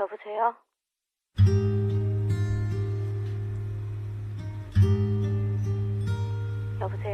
여보세요? 여보세요?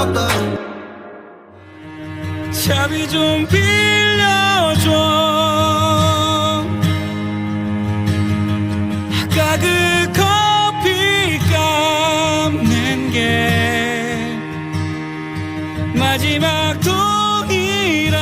것도 차비 좀 빌려줘. 아까 그 커피 값낸 게 마지막 돈이라.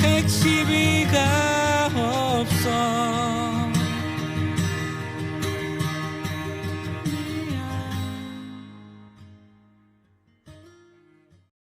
택시비가 없어